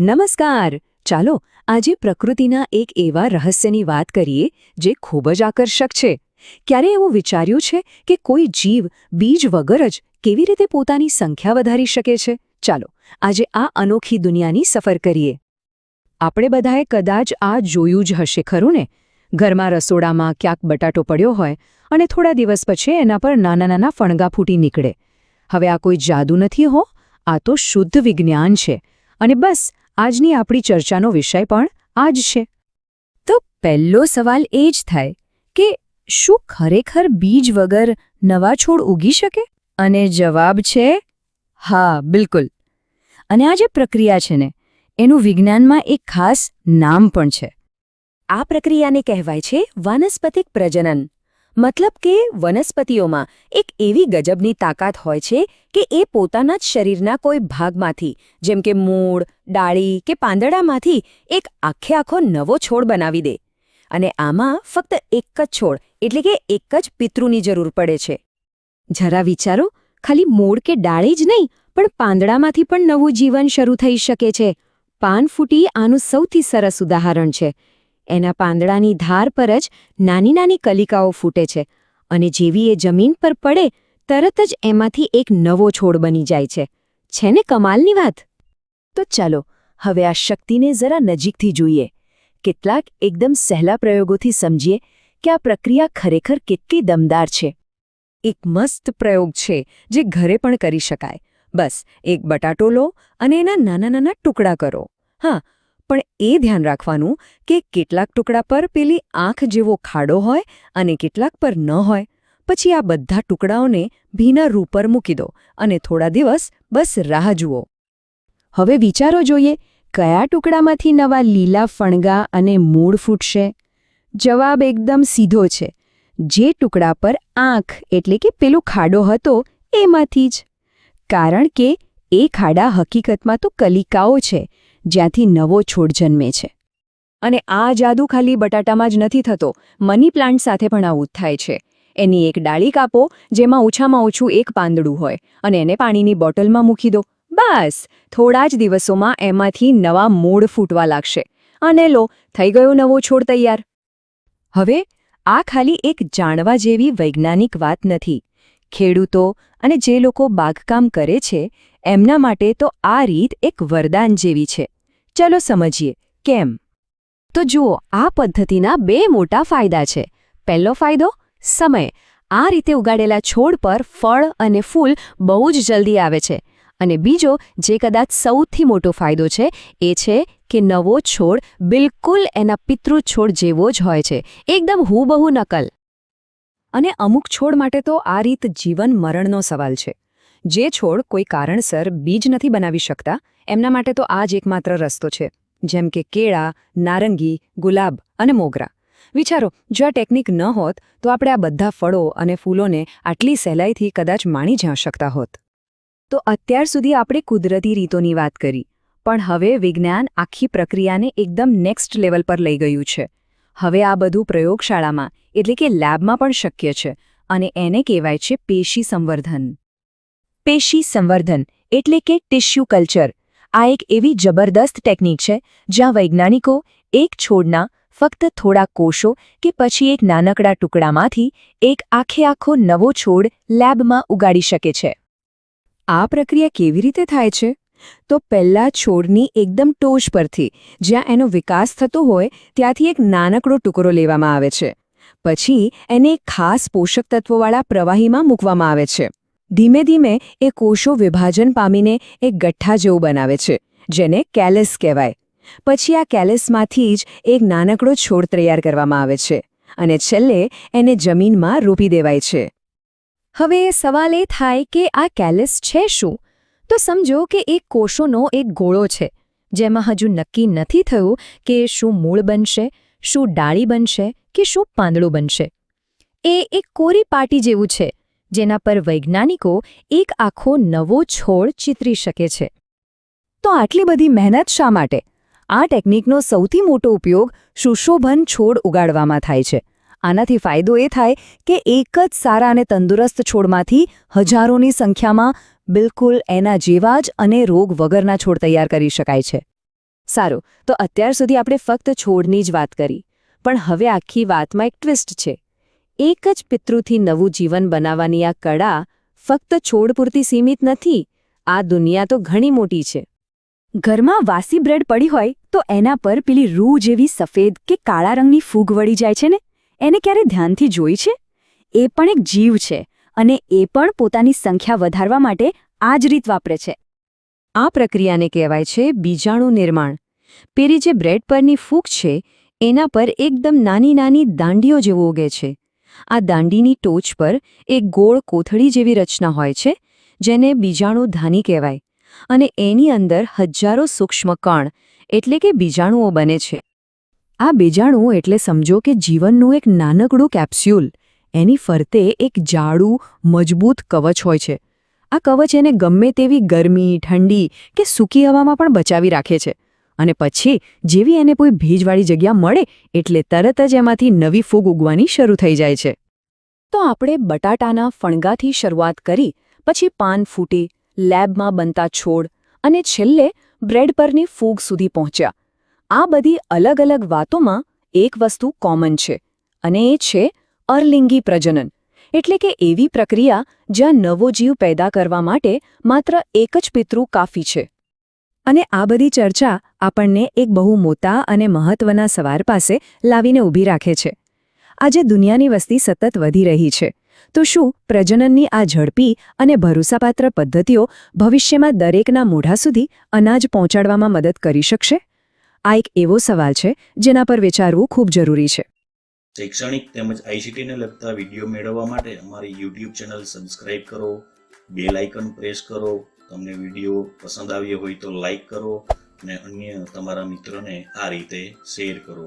નમસ્કાર. ચાલો આજે પ્રકૃતિના એક એવા રહસ્યની વાત કરીએ જે ખૂબ જ આકર્ષક છે. ક્યારે એવું વિચાર્યું છે કે કોઈ જીવ, બીજ વગર જ કેવી રીતે પોતાની સંખ્યા વધારી શકે છે? ચાલો આજે આ અનોખી દુનિયાની સફર કરીએ. આપણે બધાએ કદાચ આ જોયું જ હશે, ખરું ને? ઘરમાં રસોડામાં ક્યાંક બટાટો પડ્યો હોય અને થોડા દિવસ પછી એના પર નાના નાના ફણગા ફૂટી નીકળે. હવે આ કોઈ જાદુ નથી હો, આ તો શુદ્ધ વિજ્ઞાન છે. અને બસ આજની આપણી ચર્ચાનો વિષય પણ આ જ છે. તો પહેલો સવાલ એ જ થાય કે શું ખરેખર બીજ વગર નવા છોડ ઉગી શકે? અને જવાબ છે, હા, બિલકુલ. અને આ જે પ્રક્રિયા છે ને, એનું વિજ્ઞાનમાં એક ખાસ નામ પણ છે. આ પ્રક્રિયાને કહેવાય છે વાનસ્પતિક પ્રજનન. મતલબ કે વનસ્પતિઓમાં એક એવી ગજબની તાકાત હોય છે કે એ પોતાના જ શરીરના કોઈ ભાગમાંથી, જેમ કે મૂળ, ડાળી કે પાંદડામાંથી એક આખે આખો નવો છોડ બનાવી દે. અને આમાં ફક્ત એક જ છોડ, એટલે કે એક જ પિતૃની જરૂર પડે છે. જરા વિચારો, ખાલી મૂળ કે ડાળી જ નહીં, પણ પાંદડામાંથી પણ નવું જીવન શરૂ થઈ શકે છે. પાન ફૂટી આનું સૌથી સરસ ઉદાહરણ છે. એના પાંદડાની ધાર પર જ નાની નાની કલિકાઓ ફૂટે છે અને જેવી એ જમીન પર પડે, તરત જ એમાંથી એક નવો છોડ બની જાય છે. છે ને કમાલની વાત? તો ચાલો, હવે આ શક્તિને જરા નજીકથી જોઈએ. કેટલાક એકદમ સહેલા પ્રયોગોથી સમજીએ કે આ પ્રક્રિયા ખરેખર કેટલી દમદાર છે. એક મસ્ત પ્રયોગ છે જે ઘરે પણ કરી શકાય. બસ, એક બટાટો લો અને એના નાના નાના ટુકડા કરો. હા પણ એ ધ્યાન રાખવાનું કે કેટલાક ટુકડા પર પેલી આંખ જેવો ખાડો હોય અને કેટલાક પર ન હોય. પછી આ બધા ટુકડાઓને ભીના રૂ પર મૂકી દો અને થોડા દિવસ બસ રાહ જુઓ. હવે વિચારો જોઈએ, કયા ટુકડામાંથી નવા લીલા ફણગા અને મૂળ ફૂટશે? જવાબ એકદમ સીધો છે. જે ટુકડા પર આંખ એટલે કે પેલો ખાડો હતો એમાંથી જ. કારણ કે એ ખાડા હકીકતમાં તો કલિકાઓ છે જ્યાંથી નવો છોડ જન્મે છે. અને આ જાદુ ખાલી બટાટામાં જ નથી થતો, મની પ્લાન્ટ સાથે પણ આવું થાય છે. એની એક ડાળી કાપો, જેમાં ઓછામાં ઓછું એક પાંદડું હોય, અને એને પાણીની બોટલમાં મૂકી દો. બસ! થોડા જ દિવસોમાં એમાંથી નવા મૂળ ફૂટવા લાગશે. અને લો, થઈ ગયો નવો છોડ તૈયાર. હવે, આ ખાલી એક જાણવા જેવી વૈજ્ઞાનિક વાત નથી. ખેડૂતો અને જે લોકો બાગકામ કરે છે, એમના માટે તો આ રીત એક વરદાન જેવી છે. ચલો સમજીએ, કેમ? તો જુઓ, આ પદ્ધતિના બે મોટા ફાયદા છે. પહેલો ફાયદો, સમય. આ રીતે ઉગાડેલા છોડ પર ફળ અને ફૂલ બહુ જ જલ્દી આવે છે. અને બીજો, જે કદાચ સૌથી મોટો ફાયદો છે, એ છે કે નવો છોડ બિલકુલ એના પિતૃ છોડ જેવો જ હોય છે. એકદમ હુબહુ નકલ. અને અમુક છોડ માટે તો આ રીત જીવન મરણનો સવાલ છે. જે છોડ કોઈ કારણસર બીજ નથી બનાવી શકતા, એમના માટે તો આ જ એકમાત્ર રસ્તો છે, જેમ કે કેળા, નારંગી, ગુલાબ અને મોગરા. વિચારો, જો આ ટેકનિક ન હોત, તો આપણે આ બધા ફળો અને ફૂલોને આટલી સહેલાઈથી કદાચ માણી જ શકતા હોત. તો અત્યાર સુધી આપણે કુદરતી રીતોની વાત કરી, પણ હવે વિજ્ઞાન આખી પ્રક્રિયાને એકદમ નેક્સ્ટ લેવલ પર લઈ ગયું છે. હવે આ બધું પ્રયોગશાળામાં, એટલે કે લેબમાં પણ શક્ય છે, અને એને કહેવાય છે પેશી સંવર્ધન. પેશી સંવર્ધન, એટલે કે ટિશ્યુ કલ્ચર. આ એક એવી જબરદસ્ત ટેકનિક છે, જ્યાં વૈજ્ઞાનિકો એક છોડના ફક્ત થોડા કોષો કે પછી એક નાનકડા ટુકડામાંથી એક આખે આખો નવો છોડ લેબમાં ઉગાડી શકે છે. આ પ્રક્રિયા કેવી રીતે થાય છે? તો પહેલા છોડની એકદમ ટોચ પરથી, જ્યાં એનો વિકાસ થતો હોય, ત્યાંથી એક નાનકડો ટુકડો લેવામાં આવે છે. પછી એને એક ખાસ પોષક તત્વોવાળા પ્રવાહીમાં મૂકવામાં આવે છે. ધીમે ધીમે એ કોષો વિભાજન પામીને એક ગઠ્ઠા જેવું બનાવે છે, જેને કેલેસ કહેવાય. પછી આ કેલેસમાંથી જ એક નાનકડો છોડ તૈયાર કરવામાં આવે છે અને છેલ્લે એને જમીનમાં રોપી દેવાય છે. હવે સવાલ એ થાય કે આ કેલેસ છે શું? તો સમજો કે એક કોષોનો એક ગોળો છે, જેમાં હજુ નક્કી નથી થયું કે શું મૂળ બનશે, શું ડાળી બનશે કે શું પાંદડું બનશે. એ એક કોરી પાટી જેવું છે જેના પર વૈજ્ઞાનિકો એક આખો નવો છોડ ચિતરી શકે છે. તો આટલી બધી મહેનત શા માટે? આ ટેકનિકનો સૌથી મોટો ઉપયોગ સુશોભન છોડ ઉગાડવામાં થાય છે. આનાથી ફાયદો એ થાય કે એક જ સારા અને તંદુરસ્ત છોડમાંથી હજારોની સંખ્યામાં બિલકુલ એના જેવા જ અને રોગ વગરના છોડ તૈયાર કરી શકાય છે. સારું, તો અત્યાર સુધી આપણે ફક્ત છોડની જ વાત કરી. પણ હવે આખી વાતમાં એક ટ્વિસ્ટ છે. એક જ પિતૃથી નવું જીવન બનાવવાની આ કળા ફક્ત છોડ પૂરતી સીમિત નથી, આ દુનિયા તો ઘણી મોટી છે. ઘરમાં વાસી બ્રેડ પડી હોય તો એના પર પેલી રૂ જેવી સફેદ કે કાળા રંગની ફૂગ વળી જાય છે ને? એને ક્યારે ધ્યાનથી જોઈ છે? એ પણ એક જીવ છે અને એ પણ પોતાની સંખ્યા વધારવા માટે આ જ રીત વાપરે છે. આ પ્રક્રિયાને કહેવાય છે બીજાણુ નિર્માણ. પેલી જે બ્રેડ પરની ફૂગ છે, એના પર એકદમ નાની નાની દાંડીઓ જેવું ઉગે છે. આ દાંડીની ટોચ પર એક ગોળ કોથળી જેવી રચના હોય છે, જેને બીજાણુ ધાની કહેવાય. અને એની અંદર હજારો સૂક્ષ્મ કણ, એટલે કે બીજાણુઓ બને છે. આ બીજાણુ એટલે સમજો કે જીવનનું એક નાનકડું કેપ્સ્યુલ, એની ફરતે એક જાડું, મજબૂત કવચ હોય છે. આ કવચ એને ગમે તેવી ગરમી, ઠંડી કે સૂકી હવામાં પણ બચાવી રાખે છે. અને પછી જેવી એને કોઈ ભેજવાળી જગ્યા મળે એટલે તરત જ એમાંથી નવી ફૂગ ઉગવાની શરૂ થઈ જાય છે. તો આપણે બટાટાના ફણગાથી શરૂઆત કરી, પછી પાન ફૂટી, લેબમાં બનતા છોડ અને છેલ્લે બ્રેડ પરની ફૂગ સુધી પહોંચ્યા. આ બધી અલગ અલગ વાતોમાં એક વસ્તુ કોમન છે, અને એ છે અર્લિંગી પ્રજનન, એટલે કે એવી પ્રક્રિયા જ્યાં નવો જીવ પેદા કરવા માટે માત્ર એક જ પિતૃ કાફી છે. અને આ બધી ચર્ચા આપણને એક બહુ મોટા અને મહત્વના સવાર પાસે લાવીને ઊભી રાખે છે. આજે દુનિયાની વસ્તી સતત વધી રહી છે. તો શું પ્રજનનની આ ઝડપી અને ભરોસાપાત્ર પદ્ધતિઓ ભવિષ્યમાં દરેકના મોઢા સુધી અનાજ પહોંચાડવામાં મદદ કરી શકશે? આ એક એવો સવાલ છે જેના પર વિચારવું ખૂબ જરૂરી છે. શૈક્ષણિક તેમજ આઈસીટીને લગતા વીડિયો મેળવવા માટે અમારી યુટ્યુબ ચેનલ સબસ્ક્રાઇબ કરો, બેલ આઇકન પ્રેસ કરો તમને વીડિયો પસંદ આવ્યો હોય તો લાઈક કરો અને અન્ય તમારા મિત્રોને આ રીતે શેર કરો.